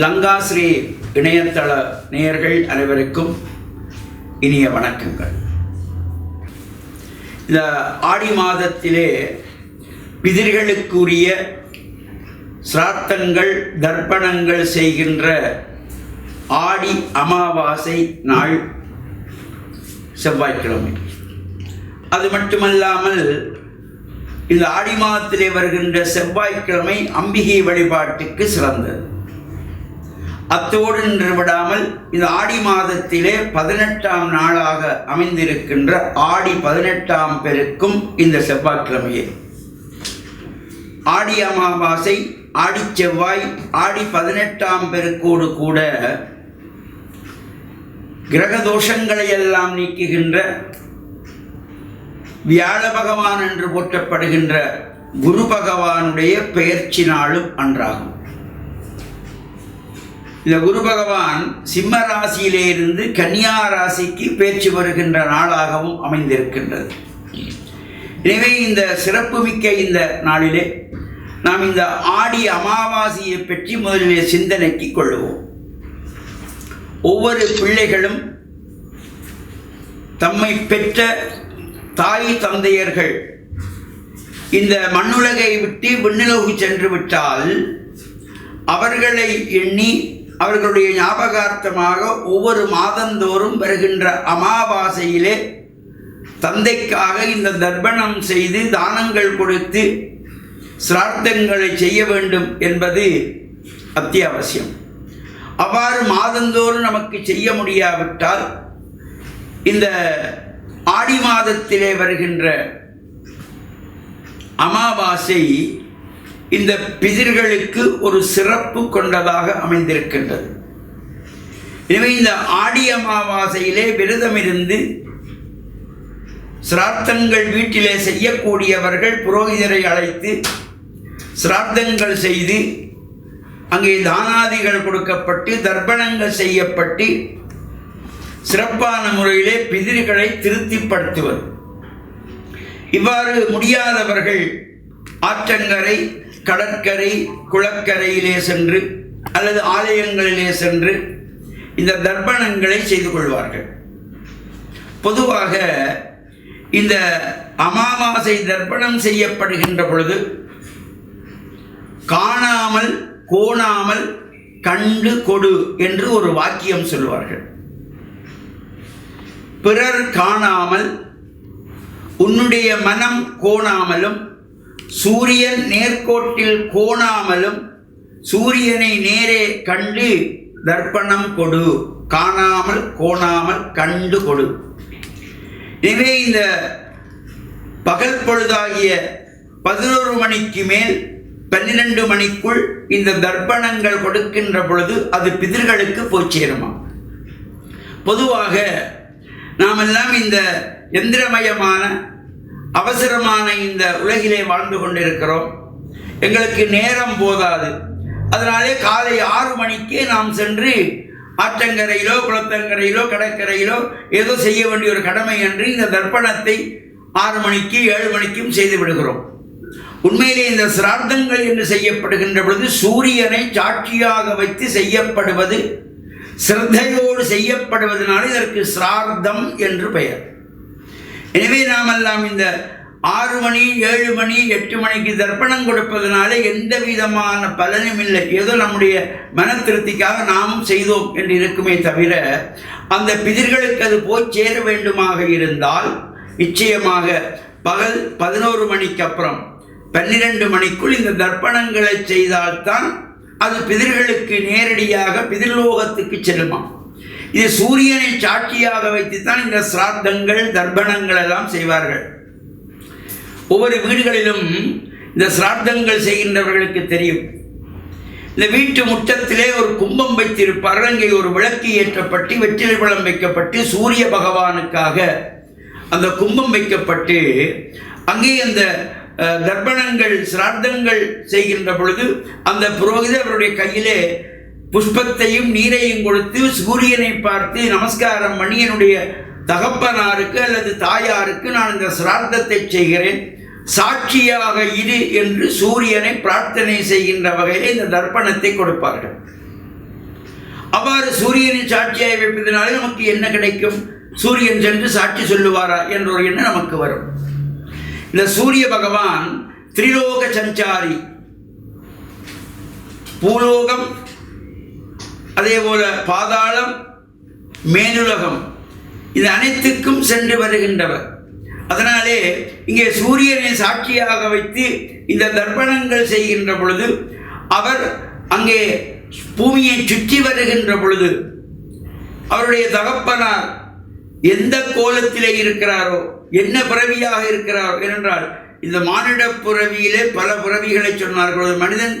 லங்காஸ்ரீ இணையதள நேயர்கள் அனைவருக்கும் இனிய வணக்கங்கள். இந்த ஆடி மாதத்திலே பிதிர்களுக்குரிய சிராத்தங்கள் தர்ப்பணங்கள் செய்கின்ற ஆடி அமாவாசை நாள் செவ்வாய்க்கிழமை. அது மட்டுமல்லாமல் இந்த ஆடி மாதத்திலே வருகின்ற செவ்வாய்க்கிழமை அம்பிகை வழிபாட்டுக்கு சிறந்தது. அத்தோடு நின்று விடாமல் இந்த ஆடி மாதத்திலே பதினெட்டாம் நாளாக அமைந்திருக்கின்ற ஆடி பதினெட்டாம் பெருக்கும் இந்த செவ்வாய்க்கிழமையே. ஆடி அமாவாசை ஆடி செவ்வாய் ஆடி பதினெட்டாம் பெருக்கோடு கூட கிரக தோஷங்களை எல்லாம் நீக்குகின்ற வியாழ பகவான் என்று போற்றப்படுகின்ற குரு பகவானுடைய பெயர்ச்சி நாளும் அன்றாகும். இந்த குரு பகவான் சிம்ம ராசியிலே இருந்து கன்னியா ராசிக்கு பேச்சு வருகின்ற நாளாகவும் அமைந்திருக்கின்றது. எனவே இந்த சிறப்புமிக்க இந்த நாளிலே நாம் இந்த ஆடி அமாவாசையை பற்றி முதலிலே சிந்தனைக்கு கொள்வோம். ஒவ்வொரு பிள்ளைகளும் தம்மை பெற்ற தாய் தந்தையர்கள் இந்த மண்ணுலகை விட்டு விண்ணுலகு சென்று விட்டால் அவர்களை எண்ணி அவர்களுடைய ஞாபகார்த்தமாக ஒவ்வொரு மாதந்தோறும் வருகின்ற அமாவாசையிலே தந்தைக்காக இந்த தர்ப்பணம் செய்து தானங்கள் கொடுத்து சிரார்த்தங்களை செய்ய வேண்டும் என்பது அத்தியாவசியம். அவ்வாறு மாதந்தோறும் நமக்கு செய்ய முடியாவிட்டால் இந்த ஆடி மாதத்திலே வருகின்ற அமாவாசை இந்த பிதிர்களுக்கு ஒரு சிறப்பு கொண்டதாக அமைந்திருக்கின்றது. எனவே இந்த ஆடி அமாவாசையிலே விரதமிருந்து சிரார்த்தங்கள் வீட்டிலே செய்யக்கூடியவர்கள் புரோகிதரை அழைத்து சிரார்த்தங்கள் செய்து அங்கே தானாதிகள் கொடுக்கப்பட்டு தர்ப்பணங்கள் செய்யப்பட்டு சிறப்பான முறையிலே பிதிர்களை திருப்திப்படுத்துவது இவ்வாறு முடியாதவர்கள் ஆற்றங்கரை கடற்கரை குளக்கரையிலே சென்று அல்லது ஆலயங்களிலே சென்று இந்த தர்ப்பணங்களை செய்து கொள்வார்கள். பொதுவாக இந்த அமாவாசை தர்ப்பணம் செய்யப்படுகின்ற பொழுது காணாமல் கோணாமல் கண்டு கொடு என்று ஒரு வாக்கியம் சொல்வார்கள் பிறர் காணாமல் உன்னுடைய மனம் கோணாமலும் சூரியன் நேர்கோட்டில் கோணாமலும் சூரியனை நேரே கண்டு தர்ப்பணம் கொடு. காணாமல் கோணாமல் கண்டு கொடு. எனவே இந்த பகல் பொழுதாகிய பதினோரு மணிக்கு மேல் பன்னிரண்டு மணிக்குள் இந்த தர்ப்பணங்கள் கொடுக்கின்ற பொழுது அது பிதிர்களுக்கு போய் சேருமா? பொதுவாக நாமெல்லாம் இந்த எந்திரமயமான அவசரமான இந்த உலகிலே வாழ்ந்து கொண்டிருக்கிறோம். எங்களுக்கு நேரம் போதாது. அதனாலே காலை ஆறு மணிக்கே நாம் சென்று ஆற்றங்கரையிலோ குளத்தங்கரையிலோ கடற்கரையிலோ ஏதோ செய்ய வேண்டிய ஒரு கடமை என்று இந்த தர்ப்பணத்தை ஆறு மணிக்கு ஏழு மணிக்கும் செய்து விடுகிறோம். உண்மையிலே இந்த சிரார்த்தங்கள் என்று செய்யப்படுகின்ற பொழுது சூரியனை சாட்சியாக வைத்து செய்யப்படுவது சிரத்தையோடு செய்யப்படுவதனால் இதற்கு சிரார்த்தம் என்று பெயர். எனவே நாமெல்லாம் இந்த ஆறு மணி ஏழு மணி எட்டு மணிக்கு தர்ப்பணம் கொடுப்பதனால எந்த விதமான பலனும் இல்லை. ஏதோ நம்முடைய மன திருப்திக்காக நாமும் செய்தோம் என்று இருக்குமே தவிர அந்த பிதிர்களுக்கு அது போய் சேர வேண்டுமாக இருந்தால் நிச்சயமாக பகல் பதினோரு மணிக்கு அப்புறம் பன்னிரண்டு மணிக்குள் இந்த தர்ப்பணங்களை செய்தால்தான் அது பிதிர்களுக்கு நேரடியாக பிதிர்லோகத்துக்கு செல்லுமா இது சூரியனை சாட்சியாக வைத்துத்தான் இந்த சிராத்தங்கள் தர்ப்பணங்கள் எல்லாம் செய்வார்கள். ஒவ்வொரு வீடுகளிலும் இந்த சிராத்தங்கள் செய்கின்றவர்களுக்கு தெரியும். இந்த வீட்டு முற்றத்திலே ஒரு கும்பம் வைத்திருப்பார்கள் அங்கே ஒரு விளக்கு ஏற்றப்பட்டு வெற்றிலை பழம் வைக்கப்பட்டு சூரிய பகவானுக்காக அந்த கும்பம் வைக்கப்பட்டு அங்கே அந்த தர்ப்பணங்கள் சிரார்த்தங்கள் செய்கின்ற பொழுது அந்த புரோகிதர் அவருடைய கையிலே புஷ்பத்தையும் நீரையும் கொடுத்து சூரியனை பார்த்து நமஸ்காரம் பண்ணி என்னுடைய தகப்பனாருக்கு அல்லது தாயாருக்கு நான் இந்த சிரார்த்தத்தை செய்கிறேன். சாட்சியாக இரு என்று சூரியனை பிரார்த்தனை செய்கின்ற வகையில் இந்த தர்ப்பணத்தை கொடுப்பார்கள். அவ்வாறு சூரியனை சாட்சியாக வைப்பதனாலே நமக்கு என்ன கிடைக்கும்? சூரியன் சென்று சாட்சி சொல்லுவாரா என்ற ஒரு எண்ணம் நமக்கு வரும். இந்த சூரிய பகவான் திரிலோக சஞ்சாரி. பூலோகம் அதே போல பாதாளம் மேனுலகம் இது அனைத்துக்கும் சென்று வருகின்றவர். அதனாலே இங்கே சூரியனை சாட்சியாக வைத்து இந்த தர்ப்பணங்கள் செய்கின்ற பொழுது அவர் அங்கே பூமியை சுற்றி வருகின்ற பொழுது அவருடைய தகப்பனார் எந்த கோலத்திலே இருக்கிறாரோ என்ன பிறவியாக இருக்கிறாரோ ஏனென்றால் இந்த மானிட பிறவியிலே பல பிறவிகளை சொன்னார்கள். மனிதன்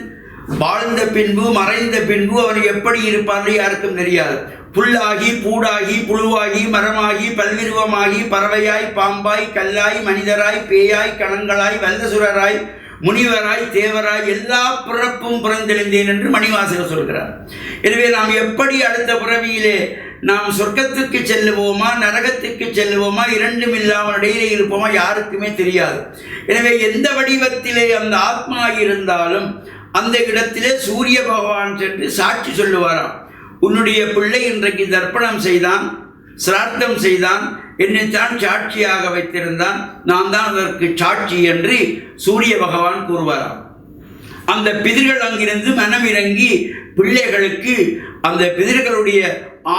வாழ்ந்த பின்பு மறைந்த பின்பு அவன் எப்படி இருப்பான்னு யாருக்கும் தெரியாது. புல்லாகி பூடாகி புழுவாகி மரமாகி பல்விருவமாகி பறவையாய் பாம்பாய் கல்லாய் மனிதராய் பேயாய் கணங்களாய் வல்லசுரராய் முனிவராய் தேவராய் எல்லா பிறப்பும் பிறந்தெழுந்தேன் என்று மணிவாசகர் சொல்கிறார். எனவே நாம் எப்படி அடுத்த பிறவியிலே நாம் சொர்க்கத்துக்கு செல்லுவோமா நரகத்துக்கு செல்லுவோமா இரண்டும் இல்லாமல் இடையிலே இருப்போமா யாருக்குமே தெரியாது. எனவே எந்த வடிவத்திலே அந்த ஆத்மா இருந்தாலும் அந்த இடத்திலே சூரிய பகவான் சென்று சாட்சி சொல்லுவாராம். உன்னுடைய பிள்ளை இன்றைக்கு தர்ப்பணம் செய்தான் சிரார்த்தம் செய்தான் என்னைத்தான் சாட்சியாக வைத்திருந்தான் நான் தான் அதற்கு சாட்சி என்று சூரிய பகவான் கூறுவாராம். அந்த பிதிர்கள் அங்கிருந்து மனம் இறங்கி பிள்ளைகளுக்கு அந்த பிதிர்களுடைய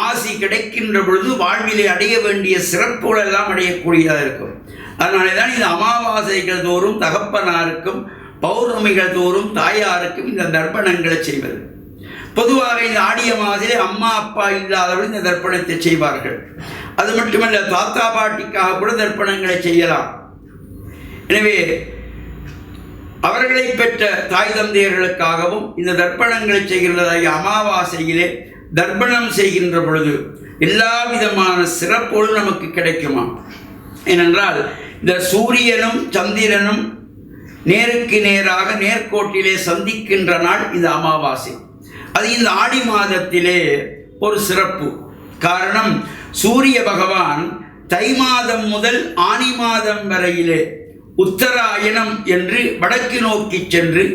ஆசி கிடைக்கின்ற பொழுது வாழ்விலே அடைய வேண்டிய சிறப்புகள் எல்லாம் அடையக்கூடியதாக இருக்கும். அதனாலே தான் இந்த அமாவாசைகள் தோறும் தகப்பனாருக்கும் பௌர்ணமிகள் தோறும் தாயாருக்கும் இந்த தர்ப்பணங்களை செய்வது. பொதுவாக இந்த ஆடிய மாதத்திலே அம்மா அப்பா இல்லாதவர்கள் இந்த தர்ப்பணத்தை செய்வார்கள். அது மட்டுமல்ல தாத்தா பாட்டிக்காக கூட தர்ப்பணங்களை செய்யலாம். எனவே அவர்களை பெற்ற தாய் தந்தையர்களுக்காகவும் இந்த தர்ப்பணங்களை செய்கின்றதாகிய அமாவாசையிலே தர்ப்பணம் செய்கின்ற பொழுது எல்லா விதமான சிறப்போடு நமக்கு கிடைக்குமா ஏனென்றால் இந்த சூரியனும் சந்திரனும் நேருக்கு நேராக நேர்கோட்டிலே சந்திக்கின்ற நாள் இது அமாவாசை. அது இந்த ஆடி மாதத்திலே ஒரு சிறப்பு. காரணம் சூரிய பகவான் தை மாதம் முதல் ஆனி மாதம் வரையிலே உத்தராயணம் என்று வடக்கு நோக்கி சென்று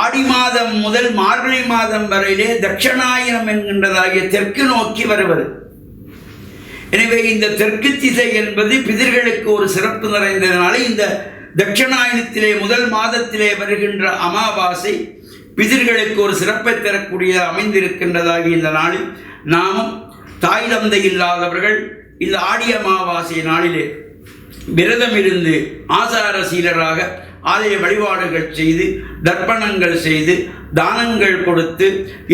ஆடி மாதம் முதல் மார்கழி மாதம் வரையிலே தட்சணாயனம் என்கின்றதாகிய தெற்கு நோக்கி வருவது. எனவே இந்த தெற்கு திசை என்பது பிதிர்களுக்கு ஒரு சிறப்பு நிறைந்ததுனால இந்த தட்சிணாயனத்திலே முதல் மாதத்திலே வருகின்ற அமாவாசை பிதிர்களுக்கு ஒரு சிறப்பை தரக்கூடிய அமைந்திருக்கின்றதாகி இந்த நாளில் நாமும் தாய் தந்தை இல்லாதவர்கள் இந்த ஆடி அமாவாசை நாளிலே விரதம் இருந்து ஆசார சீலராக ஆலய வழிபாடுகள் செய்து தர்ப்பணங்கள் செய்து தானங்கள் கொடுத்து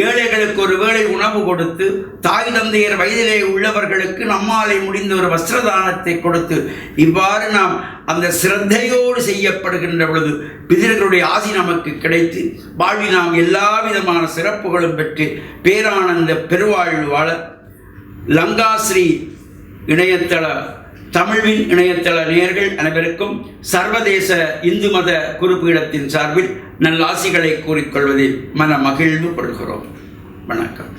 ஏழைகளுக்கு ஒரு வேளை உணவு கொடுத்து தாய் தந்தையர் வயதிலே உள்ளவர்களுக்கு நம்மாலே முடிந்த ஒரு வஸ்திரதானத்தை கொடுத்து இவ்வாறு நாம் அந்த சிரத்தையோடு செய்யப்படுகின்ற பொழுது பிதர்களுடைய ஆசி நமக்கு கிடைத்து வாழ்வி நாம் எல்லா விதமான சிறப்புகளும் பெற்று பேரானந்த பெருவாழ்வு வாழ லங்காஸ்ரீ இணையதள தமிழ்வின் இணையதள நேயர்கள் அனைவருக்கும் சர்வதேச இந்து மத குறுப்பீடத்தின் சார்பில் நல்லாசிகளை கூறிக்கொள்வதில் மன மகிழ்வு கொள்கிறோம். வணக்கம்.